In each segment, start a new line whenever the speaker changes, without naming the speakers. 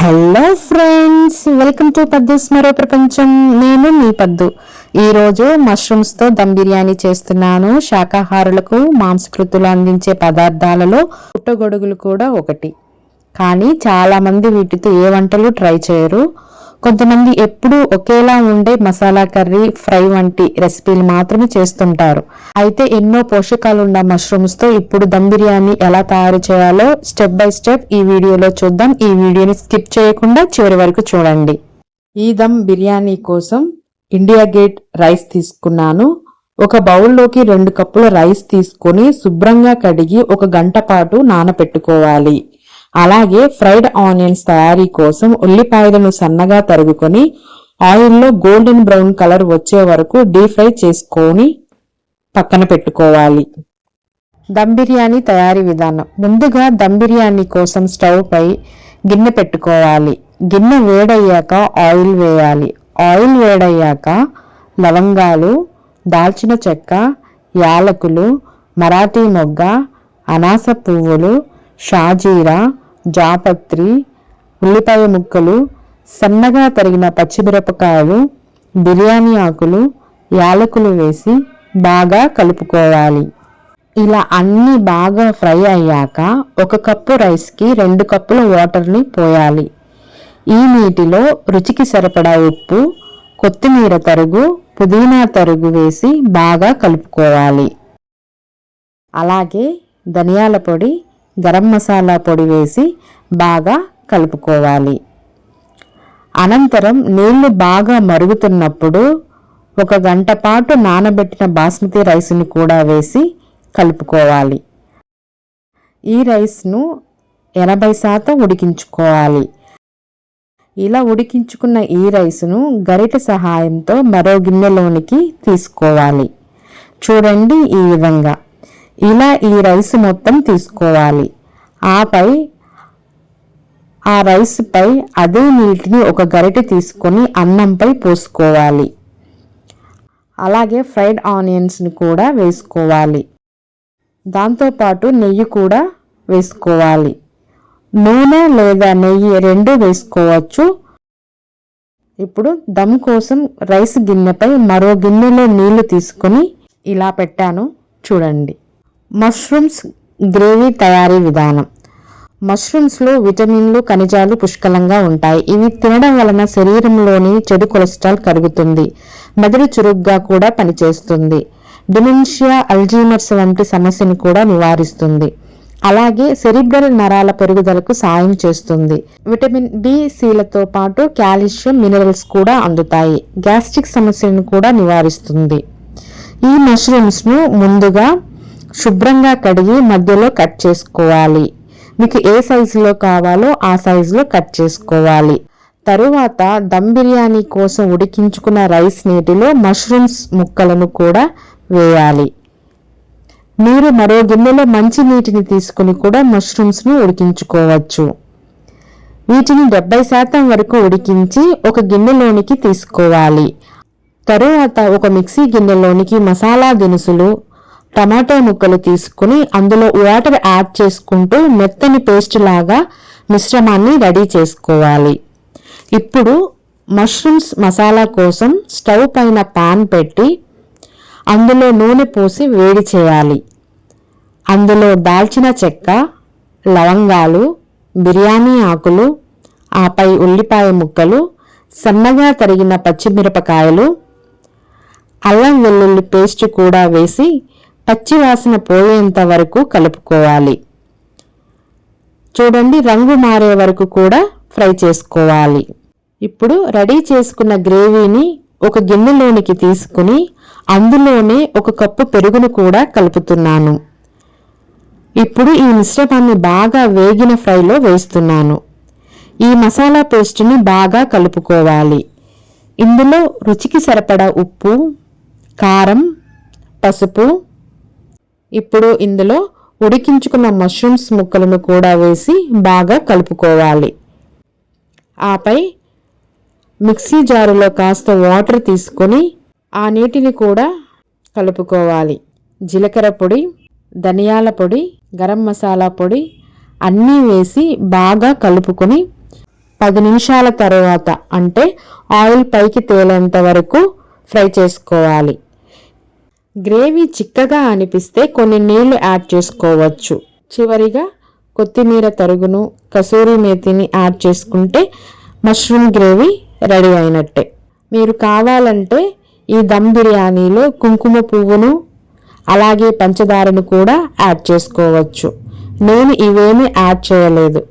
Hello friends welcome to Paddu's మరో ప్రపంచం. నేను మీ పద్దు. ఈరోజు మష్రూమ్స్తో దమ్ బిర్యానీ చేస్తున్నాను. శాకాహారులకు మాంసకృతులు అందించే పదార్థాలలో పుట్టగొడుగులు కూడా ఒకటి. కానీ చాలామంది వీటితో ఏ వంటలు ట్రై చేయరు. కొంతమంది ఎప్పుడూ ఒకేలా ఉండే మసాలా కర్రీ ఫ్రై వంటి రెసిపీలు మాత్రమే చేస్తుంటారు. అయితే ఎన్నో పోషకాలున్న మష్రూమ్స్తో మష్రూమ్స్తో ఇప్పుడు దమ్ బిర్యానీ ఎలా తయారు చేయాలో స్టెప్ బై స్టెప్ ఈ వీడియోలో చూద్దాం. ఈ వీడియోని స్కిప్ చేయకుండా చివరి వరకు చూడండి. ఈ దమ్ బిర్యానీ కోసం ఇండియా గేట్ రైస్ తీసుకున్నాను. ఒక బౌల్లోకి రెండు కప్పుల రైస్ తీసుకొని శుభ్రంగా కడిగి ఒక గంట పాటు నానపెట్టుకోవాలి. అలాగే ఫ్రైడ్ ఆనియన్స్ తయారీ కోసం ఉల్లిపాయలను సన్నగా తరుగుకొని ఆయిల్లో గోల్డెన్ బ్రౌన్ కలర్ వచ్చే వరకు డీప్ ఫ్రై చేసుకొని పక్కన పెట్టుకోవాలి. దమ్ బిర్యానీ తయారీ విధానం. ముందుగా దమ్ బిర్యానీ కోసం స్టవ్ పై గిన్నె పెట్టుకోవాలి. గిన్నె వేడయ్యాక ఆయిల్ వేయాలి. ఆయిల్ వేడయ్యాక లవంగాలు దాల్చిన చెక్క యాలకులు మరాఠీ మొగ్గ అనాస పువ్వులు షాజీరా జాపత్రి ఉల్లిపాయ ముక్కలు సన్నగా తరిగిన పచ్చిమిరపకాయలు బిర్యానీ ఆకులు యాలకులు వేసి బాగా కలుపుకోవాలి. ఇలా అన్ని బాగా ఫ్రై అయ్యాక ఒక కప్పు రైస్కి రెండు కప్పుల వాటర్ని పోయాలి. ఈ నీటిలో రుచికి సరిపడా ఉప్పు కొత్తిమీర తరుగు పుదీనా తరుగు వేసి బాగా కలుపుకోవాలి. అలాగే ధనియాల పొడి గరం మసాలా పొడి వేసి బాగా కలుపుకోవాలి. అనంతరం నీళ్ళు బాగా మరుగుతున్నప్పుడు ఒక గంట పాటు నానబెట్టిన బాస్మతి రైస్ని కూడా వేసి కలుపుకోవాలి. ఈ రైస్ను ఎనభై శాతం ఉడికించుకోవాలి. ఇలా ఉడికించుకున్న ఈ రైస్ను గరిట సహాయంతో మరో గిన్నెలోనికి తీసుకోవాలి. చూడండి ఈ విధంగా. ఇలా ఈ రైస్ మొత్తం తీసుకోవాలి. ఆపై ఆ రైస్పై అదే నీటిని ఒక గరిటె తీసుకొని అన్నంపై పోసుకోవాలి. అలాగే ఫ్రైడ్ ఆనియన్స్ని కూడా వేసుకోవాలి. దాంతోపాటు నెయ్యి కూడా వేసుకోవాలి. నూనె లేదా నెయ్యి రెండు వేసుకోవచ్చు. ఇప్పుడు దమ్ కోసం రైస్ గిన్నెపై మరో గిన్నెలో నీళ్ళు తీసుకొని ఇలా పెట్టాను. చూడండి. మష్రూమ్స్ గ్రేవీ తయారీ విధానం. మష్రూమ్స్లో విటమిన్లు ఖనిజాలు పుష్కలంగా ఉంటాయి. ఇవి తినడం వలన శరీరంలోని చెడు కొలెస్ట్రాల్ కరుగుతుంది. మెదడు చురుగ్గా కూడా పనిచేస్తుంది. డిమెన్షియా అల్జీమర్స్ వంటి సమస్యను కూడా నివారిస్తుంది. అలాగే సెరిబ్రల్ నరాల పెరుగుదలకు సాయం చేస్తుంది. విటమిన్ బి సిలతో పాటు కాల్షియం మినరల్స్ కూడా అందుతాయి. గ్యాస్ట్రిక్ సమస్యలను కూడా నివారిస్తుంది. ఈ మష్రూమ్స్ను ముందుగా శుభ్రంగా కడిగి మధ్యలో కట్ చేసుకోవాలి. మీకు ఏ సైజులో కావాలో ఆ సైజులో కట్ చేసుకోవాలి. తరువాత దమ్ బిర్యానీ కోసం ఉడికించుకున్న రైస్ నీటిలో మష్రూమ్స్ ముక్కలను కూడా వేయాలి. మీరు మరో గిన్నెలో మంచి నీటిని తీసుకుని కూడా మష్రూమ్స్ను ఉడికించుకోవచ్చు. వీటిని డెబ్బై శాతం వరకు ఉడికించి ఒక గిన్నెలోనికి తీసుకోవాలి. తరువాత ఒక మిక్సీ గిన్నెలోనికి మసాలా దినుసులు టమాటో ముక్కలు తీసుకుని అందులో వాటర్ యాడ్ చేసుకుంటూ మెత్తని పేస్ట్ లాగా మిశ్రమాన్ని రెడీ చేసుకోవాలి. ఇప్పుడు మష్రూమ్స్ మసాలా కోసం స్టవ్ పైన పాన్ పెట్టి అందులో నూనె పోసి వేడి చేయాలి. అందులో దాల్చిన చెక్క లవంగాలు బిర్యానీ ఆకులు ఆపై ఉల్లిపాయ ముక్కలు సన్నగా తరిగిన పచ్చిమిరపకాయలు అల్లం వెల్లుల్లి పేస్ట్ కూడా వేసి పచ్చివాసన పోయేంత వరకు కలుపుకోవాలి. చూడండి రంగు మారే వరకు కూడా ఫ్రై చేసుకోవాలి. ఇప్పుడు రెడీ చేసుకున్న గ్రేవీని ఒక గిన్నెలోనికి తీసుకుని అందులోనే ఒక కప్పు పెరుగును కూడా కలుపుతున్నాను. ఇప్పుడు ఈ మిశ్రమాన్ని బాగా వేగిన ఫ్రైలో వేస్తున్నాను. ఈ మసాలా పేస్ట్ని బాగా కలుపుకోవాలి. ఇందులో రుచికి సరిపడా ఉప్పు కారం పసుపు ఇప్పుడు ఇందులో ఉడికించుకున్న మష్రూమ్స్ ముక్కలను కూడా వేసి బాగా కలుపుకోవాలి. ఆపై మిక్సీ జారులో కాస్త వాటర్ తీసుకొని ఆ నీటిని కూడా కలుపుకోవాలి. జీలకర్ర పొడి ధనియాల పొడి గరం మసాలా పొడి అన్నీ వేసి బాగా కలుపుకొని పది నిమిషాల తర్వాత అంటే ఆయిల్ పైకి తేలేంత వరకు ఫ్రై చేసుకోవాలి. గ్రేవీ చిక్కగా అనిపిస్తే కొన్ని నీళ్ళు యాడ్ చేసుకోవచ్చు. చివరిగా కొత్తిమీర తరుగును కసూరి మేతిని యాడ్ చేసుకుంటే మష్రూమ్ గ్రేవీ రెడీ అయినట్టే. మీరు కావాలంటే ఈ దమ్ బిర్యానీలో కుంకుమ పువ్వును అలాగే పంచదారను కూడా యాడ్ చేసుకోవచ్చు. నేను ఇవేమీ యాడ్ చేయలేదు.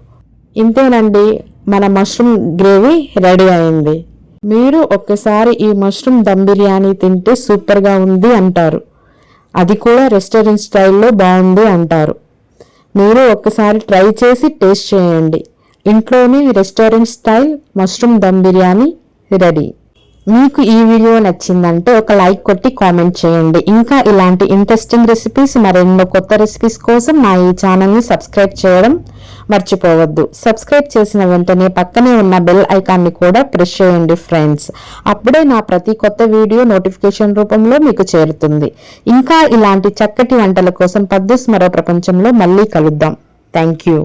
ఇంతేనండి మన మష్రూమ్ గ్రేవీ రెడీ అయింది. మీరు ఒక్కసారి ఈ మష్రూమ్ దమ్ బిర్యానీ తింటే సూపర్గా ఉంది అంటారు. అది కూడా రెస్టారెంట్ స్టైల్లో బాగుంది అంటారు. మీరు ఒక్కసారి ట్రై చేసి టేస్ట్ చేయండి. ఇంట్లోనే restaurant style mushroom dum biryani ready. మీకు ఈ వీడియో నచ్చిందంటే ఒక లైక్ కొట్టి కామెంట్ చేయండి. ఇంకా ఇలాంటి ఇంట్రెస్టింగ్ రెసిపీస్ మరెన్నో కొత్త రెసిపీస్ కోసం మా ఈ ఛానల్ని సబ్స్క్రైబ్ చేయడం మర్చిపోవద్దు. సబ్స్క్రైబ్ చేసిన వెంటనే పక్కనే ఉన్న బెల్ ఐకాన్ని కూడా ప్రెస్ చేయండి ఫ్రెండ్స్ అప్పుడే నా ప్రతి కొత్త వీడియో నోటిఫికేషన్ రూపంలో మీకు చేరుతుంది. ఇంకా ఇలాంటి చక్కటి వంటల కోసం పద్దెస్ ప్రపంచంలో మళ్ళీ కలుద్దాం. Thank you